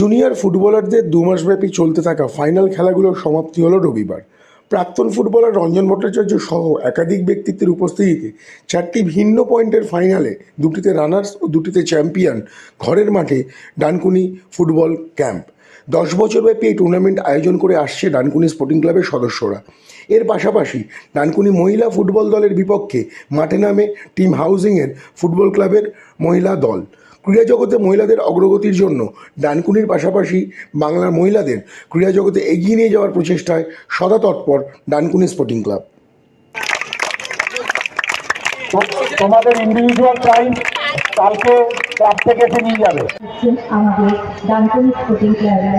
Junior ফুটবলারদের দু মাসব্যাপী চলতে থাকা ফাইনাল খেলাগুলোর সমাপ্তি হলো রবিবার। প্রাক্তন ফুটবলার রঞ্জন ভট্টাচার্য সহ একাধিক ব্যক্তিত্বের উপস্থিতিতে চারটি ভিন্ন পয়েন্টের ফাইনালে দুটিতে রানার্স ও দুটিতে চ্যাম্পিয়ন ঘরের মাঠে ডানকুনি ফুটবল ক্যাম্প দশ বছরব্যাপী এই টুর্নামেন্ট আয়োজন করে আসছে ডানকুনি স্পোর্টিং ক্লাবের সদস্যরা। এর পাশাপাশি ডানকুনি মহিলা ফুটবল দলের বিপক্ষে মাঠে নামে টিম হাউজিংয়ের ফুটবল ক্লাবের মহিলা দল। ক্রীড়া জগতে মহিলাদের অগ্রগতির জন্য ডানকুনির পাশাপাশি বাংলার মহিলাদের ক্রীড়া জগতে এগিয়ে নিয়ে যাওয়ার প্রচেষ্টায় সদা তৎপর ডানকুনি স্পোর্টিং ক্লাব। তোমাদের ইন্ডিভিজুয়াল টাইম কালকে ক্লাব থেকে এসে নিয়ে যাবে। আমাদের ডানকুন স্পোর্টিং ক্লাবের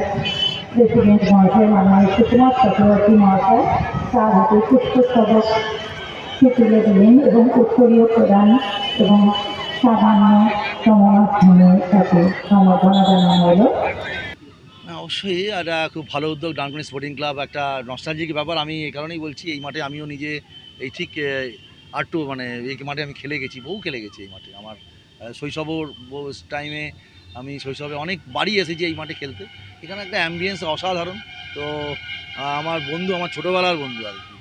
প্রেসিডেন্ট মহাশয় মাননীয় সুকুমার চক্রবর্তী মহাশয়। তার হাতে পুষ্পস্তবক তুলে দিলেন এবং উত্তরীয় প্রদান এবং অবশ্যই একটা খুব ভালো উদ্যোগ ডানকুনি স্পোর্টিং ক্লাব একটা নস্টালজিক ব্যাপার। আমি এই কারণেই বলছি, এই মাঠে আমিও নিজে, এই ঠিক আর টু মানে এই মাঠে আমি খেলে গেছি, বহু খেলে গেছি এই মাঠে। আমার শৈশবর টাইমে আমি শৈশবে অনেক বাড়ি এসেছি এই মাঠে খেলতে। এখানে একটা অ্যাম্বিয়েন্স অসাধারণ। তো আমার বন্ধু, আমার ছোটোবেলার বন্ধু আর কি,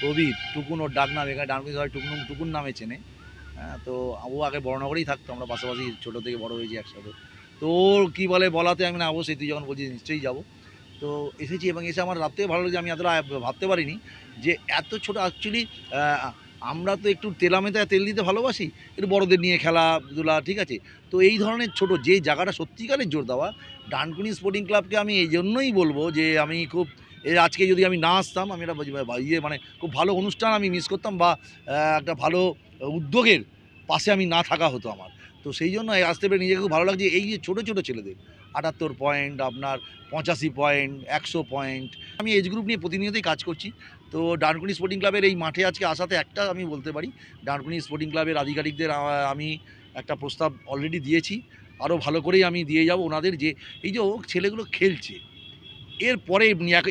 প্রবীর, টুকুন ওর ডাক নাম এখানে ডানকুনি সবাই টুকুন টুকুন নামে চেনে। হ্যাঁ তো ও আগে বড়নগরেই থাকতো, আমরা পাশাপাশি ছোটো থেকে বড় হয়েছি একসাথে। তো ওর কী বলে বলাতে আমি না অবশ্যই তুই যখন বলছিস নিশ্চয়ই যাব। তো এসেছি এবং এসে আমার রাত্রে ভালো লাগছে আমি এতটা ভাবতে পারিনি যে এত ছোট অ্যাকচুয়ালি আমরা তো একটু তেলামেতে তেল দিতে ভালোবাসি, একটু বড়দের নিয়ে খেলাধুলা ঠিক আছে? তো এই ধরনের ছোট যে জায়গাটা সত্যিকারের জোর দেওয়া, ডানকুনি স্পোর্টিং ক্লাবকে আমি এই জন্যই বলব যে আমি খুব এর আজকে যদি আমি না আসতাম, আমি একটা ইয়ে মানে খুব ভালো অনুষ্ঠান আমি মিস করতাম বা একটা ভালো উদ্যোগের পাশে আমি না থাকা হতো আমার। তো সেই জন্য আসতে পেরে নিজেকে খুব ভালো লাগছে। এই যে ছোটো ছোটো ছেলেদের, আটাত্তর পয়েন্ট আপনার পঁচাশি পয়েন্ট একশো পয়েন্ট আমি এজ গ্রুপ নিয়ে প্রতিনিয়তই কাজ করছি। তো ডানকুনি স্পোর্টিং ক্লাবের এই মাঠে আজকে আসাতে একটা আমি বলতে পারি, ডানকুনি স্পোর্টিং ক্লাবের আধিকারিকদের আমি একটা প্রস্তাব অলরেডি দিয়েছি। আরও ভালো করেই আমি দিয়ে যাব ওনাদের যে, এই যে ও ছেলেগুলো খেলছে এরপরে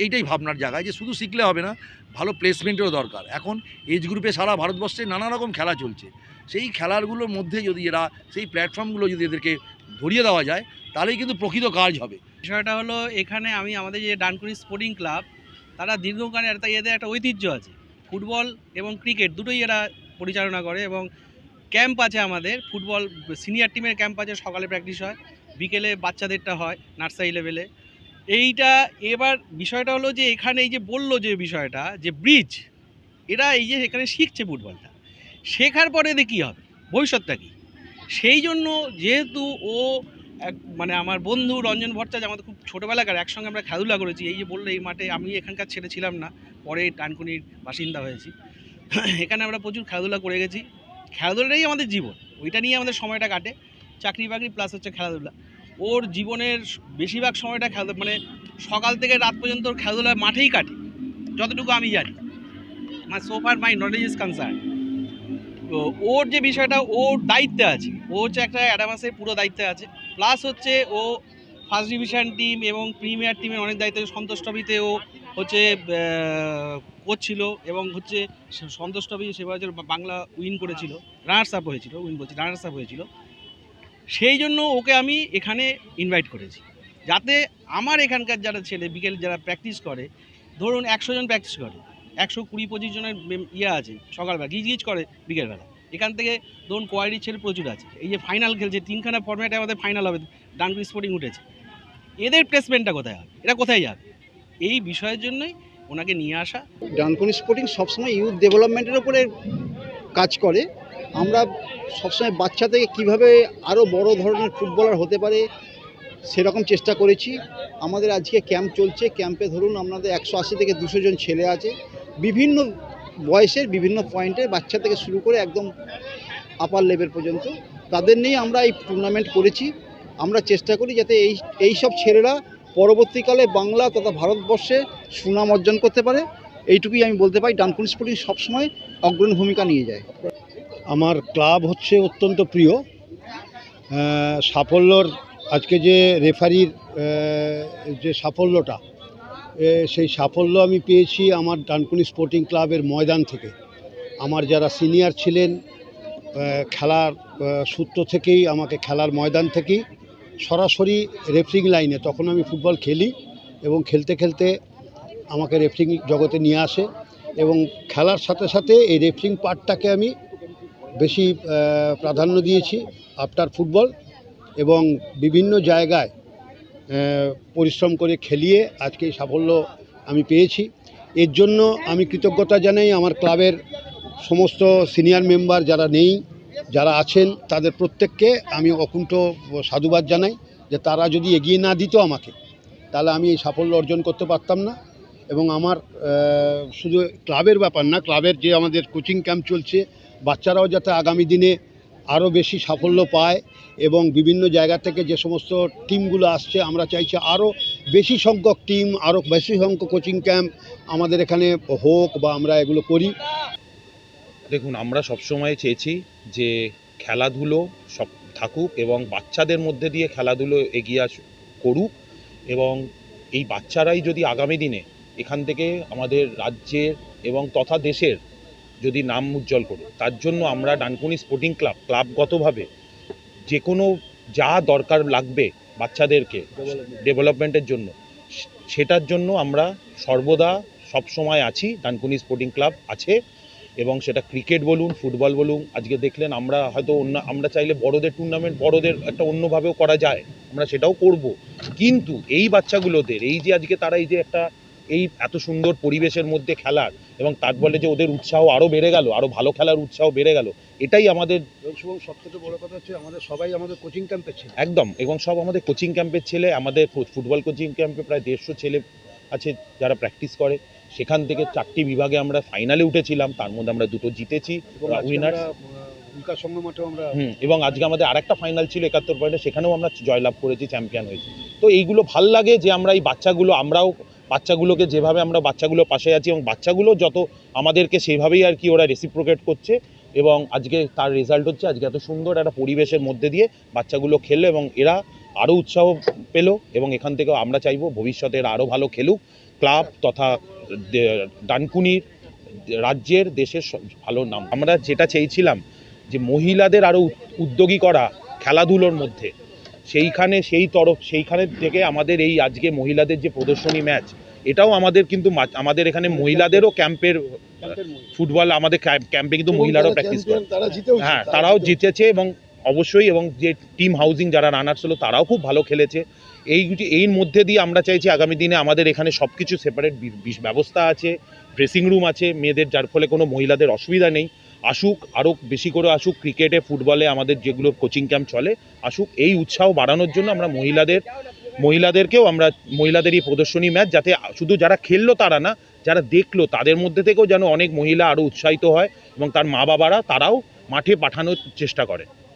এইটাই ভাবনার জায়গায় যে শুধু শিখলে হবে না, ভালো প্লেসমেন্টেরও দরকার। এখন এজ গ্রুপে সারা ভারতবর্ষে নানা রকম খেলা চলছে। সেই খেলারগুলোর মধ্যে যদি এরা, সেই প্ল্যাটফর্মগুলো যদি এদেরকে ধরিয়ে দেওয়া যায়, তাহলেই কিন্তু প্রকৃত কাজ হবে। বিষয়টা হলো, এখানে আমি আমাদের যে ডানকুনি স্পোর্টিং ক্লাব তারা দীর্ঘকালের একটা এদের একটা ঐতিহ্য আছে। ফুটবল এবং ক্রিকেট দুটোই এরা পরিচালনা করে এবং ক্যাম্প আছে আমাদের। ফুটবল সিনিয়র টিমের ক্যাম্প আছে, সকালে প্র্যাকটিস হয়, বিকেলে বাচ্চাদেরটা হয় নার্সারি লেভেলে এইটা এবার বিষয়টা হলো যে এখানে এই যে বলল যে বিষয়টা, যে ব্রিজ এরা এই যে এখানে শিখছে ফুটবলটা। শেখার পরে এদের কী হবে? ভবিষ্যৎটা কী? সেই জন্য যেহেতু ও এক মানে আমার বন্ধু রঞ্জন ভট্টাচার্য আমাদের খুব ছোটোবেলাকার, একসঙ্গে আমরা খেলাধুলা করেছি। এই যে বলল এই মাঠে আমি এখানকার ছেলে ছিলাম না, পরে টানকুনির বাসিন্দা হয়েছি। এখানে আমরা প্রচুর খেলাধুলা করে গেছি। খেলাধুলাটাই আমাদের জীবন। ওইটা নিয়ে আমাদের সময়টা কাটে। চাকরি বাকরি প্লাস হচ্ছে খেলাধুলা। ওর জীবনের বেশিরভাগ সময়টা খেলা মানে সকাল থেকে রাত পর্যন্ত ওর খেলাধুলা মাঠেই কাটে, যতটুকু আমি জানি। মানে সোফার মাই নলেজ ইজ কনসার্ন তো ওর যে বিষয়টা, ওর দায়িত্বে আছে। ও হচ্ছে একটা অ্যাডামাসের পুরো দায়িত্বে আছে। প্লাস হচ্ছে ও ফার্স্ট ডিভিশন টিম এবং প্রিমিয়ার টিমের অনেক দায়িত্ব, সন্তোষ ট্রফিতে ও হচ্ছে কোচ ছিল এবং হচ্ছে সন্তোষ ট্রফি সে বছর বা- বাংলা উইন করেছিল। রানার্স আপ হয়েছিল উইন বলছি রানার্স আপ হয়েছিল। সেই জন্য ওকে আমি এখানে ইনভাইট করেছি। যাতে আমার এখানকার যারা ছেলে, বিকেল যারা প্র্যাকটিস করে, ধরুন একশো জন প্র্যাকটিস করে, একশো কুড়ি পঁচিশ জনের ইয়ে আছে, সকালবেলা গিজ গিজ করে বিকেলবেলা। এখান থেকে ধরুন কোয়ারির ছেলে প্রচুর আছে। এই যে ফাইনাল খেলছে, তিনখানা ফর্ম্যাটে আমাদের ফাইনাল হবে ডানকুনি স্পোর্টিং উঠেছে। এদের প্লেসমেন্টটা কোথায় হবে? এরা কোথায় যাবে? এই বিষয়ের জন্যই ওনাকে নিয়ে আসা। ডানকুনি স্পোর্টিং সবসময় ইউথ ডেভেলপমেন্টের উপরে কাজ করে। আমরা সবসময় বাচ্চা থেকে কীভাবে আরও বড় ধরনের ফুটবলার হতে পারে সেরকম চেষ্টা করেছি। আমাদের আজকে ক্যাম্প চলছে। ক্যাম্পে ধরুন আমাদের একশো আশি থেকে দুশো জন ছেলে আছে। বিভিন্ন বয়সের বিভিন্ন পয়েন্টে বাচ্চা থেকে শুরু করে একদম আপার লেভেল পর্যন্ত। তাদের নিয়ে আমরা এই টুর্নামেন্ট করেছি। আমরা চেষ্টা করি যাতে এই এই সব ছেলেরা পরবর্তীকালে বাংলা তথা ভারতবর্ষে সুনাম অর্জন করতে পারে। এইটুকুই আমি বলতে পারি। ডানকুন স্পোর্টিং সবসময় অগ্রণী ভূমিকা নিয়ে যায়। আমার ক্লাব হচ্ছে অত্যন্ত প্রিয়। সাফল্যর আজকে যে রেফারির যে সাফল্যটা সেই সাফল্য আমি পেয়েছি আমার ডানকুনি স্পোর্টিং ক্লাবের ময়দান থেকে। আমার যারা সিনিয়র ছিলেন খেলার সূত্র থেকেই, আমাকে খেলার ময়দান থেকেই, সরাসরি রেফারিং লাইনে তখন আমি ফুটবল খেলি এবং খেলতে খেলতে আমাকে রেফারিং জগতে নিয়ে আসে এবং খেলার সাথে সাথে এই রেফারিং পার্টটাকে আমি বেশি প্রাধান্য দিয়েছি আফটার ফুটবল এবং বিভিন্ন জায়গায় পরিশ্রম করে খেলিয়ে আজকে এই সাফল্য আমি পেয়েছি। এর জন্য আমি কৃতজ্ঞতা জানাই আমার ক্লাবের সমস্ত সিনিয়র মেম্বার যারা নেই, যারা আছেন, তাদের প্রত্যেককে আমি অকুণ্ঠ সাধুবাদ জানাই যে তারা যদি এগিয়ে না দিত আমাকে, তাহলে আমি এই সাফল্য অর্জন করতে পারতাম না। এবং আমার শুধু ক্লাবের ব্যাপার না, ক্লাবের যে আমাদের কোচিং ক্যাম্প চলছে বাচ্চারাও যাতে আগামী দিনে আরও বেশি সাফল্য পায় এবং বিভিন্ন জায়গা থেকে যে সমস্ত টিমগুলো আসছে, আমরা চাইছি আরও বেশি সংখ্যক টিম, আরও বেশি সংখ্যক কোচিং ক্যাম্প আমাদের এখানে হোক বা আমরা এগুলো করি। দেখুন, আমরা সবসময় চেয়েছি যে খেলাধুলো সব থাকুক এবং বাচ্চাদের মধ্যে দিয়ে খেলাধুলো এগিয়ে আস, করুক এবং এই বাচ্চারাই যদি আগামী দিনে এখান থেকে আমাদের রাজ্যের এবং তথা দেশের যদি নাম উজ্জ্বল করে। তার জন্য আমরা ডানকুনি স্পোর্টিং ক্লাব ক্লাবগতভাবে যে কোনো যা দরকার লাগবে বাচ্চাদেরকে ডেভেলপমেন্টের জন্য সেটার জন্য আমরা সর্বদা সব সময় আছি ডানকুনি স্পোর্টিং ক্লাব আছে এবং সেটা ক্রিকেট বলুন ফুটবল বলুন আজকে দেখলেন আমরা হয়তো অন্য আমরা চাইলে বড়দের টুর্নামেন্ট বড়দের একটা অন্যভাবেও করা যায় আমরা সেটাও করব। কিন্তু এই বাচ্চাগুলোদের এই যে আজকে তারা এই যে একটা এই এত সুন্দর পরিবেশের মধ্যে খেলার এবং তার ফলে যে ওদের উৎসাহ আরও বেড়ে গেল আরও ভালো খেলার উৎসাহ বেড়ে গেল এটাই আমাদের সবথেকে বড় কথা হচ্ছে আমাদের সবাই আমাদের কোচিং ক্যাম্পের ছেলে। একদম এবং সব আমাদের কোচিং ক্যাম্পের ছেলে আমাদের ফুটবল কোচিং ক্যাম্পে প্রায় দেড়শো ছেলে আছে যারা প্র্যাকটিস করে। সেখান থেকে চারটি বিভাগে আমরা ফাইনালে উঠেছিলাম তার মধ্যে আমরা দুটো জিতেছি উইনার এবং আজকে আমাদের আরেকটা ফাইনাল ছিল একাত্তর পয়েন্টে সেখানেও আমরা জয়লাভ করেছি চ্যাম্পিয়ন হয়েছি। তো এইগুলো ভালো লাগে যে আমরা এই বাচ্চাগুলো আমরাও বাচ্চাগুলোকে যেভাবে আমরা বাচ্চাগুলো পাশে আছি এবং বাচ্চাগুলো যত আমাদেরকে সেভাবেই আর কি ওরা রেসিপ্রোকেট করছে এবং আজকে তার রেজাল্ট হচ্ছে আজকে এত সুন্দর একটা পরিবেশের মধ্যে দিয়ে বাচ্চাগুলো খেললো এবং এরা আরও উৎসাহ পেল এবং এখান থেকে আমরা চাইব ভবিষ্যতে এরা আরও ভালো খেলুক। ক্লাব তথা ডানকুনির রাজ্যের দেশের ভালো নাম। আমরা যেটা চেয়েছিলাম যে মহিলাদের আরও উদ্যোগী করা খেলাধুলোর মধ্যে সেইখানে সেই তরফ সেইখানে থেকে আমাদের এই আজকে মহিলাদের যে প্রদর্শনী ম্যাচ এটাও আমাদের কিন্তু আমাদের এখানে মহিলাদেরও ক্যাম্পের ফুটবল আমাদের ক্যাম্পে কিন্তু মহিলারাও প্র্যাকটিস করে। হ্যাঁ তারাও জিতেছে এবং অবশ্যই এবং যে টিম হাউজিং যারা রানার্স ছিল তারাও খুব ভালো খেলেছে। এই এই মধ্যে দিয়ে আমরা চাইছি আগামী দিনে আমাদের এখানে সব কিছু সেপারেট ব্যবস্থা আছে ড্রেসিং রুম আছে মেয়েদের যার ফলে কোনো মহিলাদের অসুবিধা নেই। আসুক আরও বেশি করে আসুক ক্রিকেটে ফুটবলে আমাদের যেগুলো কোচিং ক্যাম্প চলে, আসুক, এই উৎসাহ বাড়ানোর জন্য আমরা মহিলাদের, মহিলাদেরকেও আমরা মহিলাদের এই প্রদর্শনী ম্যাচ যাতে শুধু যারা খেললো তারা না, যারা দেখল, তাদের মধ্যে থেকেও যেন অনেক মহিলা আরও উৎসাহিত হয় এবং তার মা বাবারা তারাও মাঠে পাঠানোর চেষ্টা করে।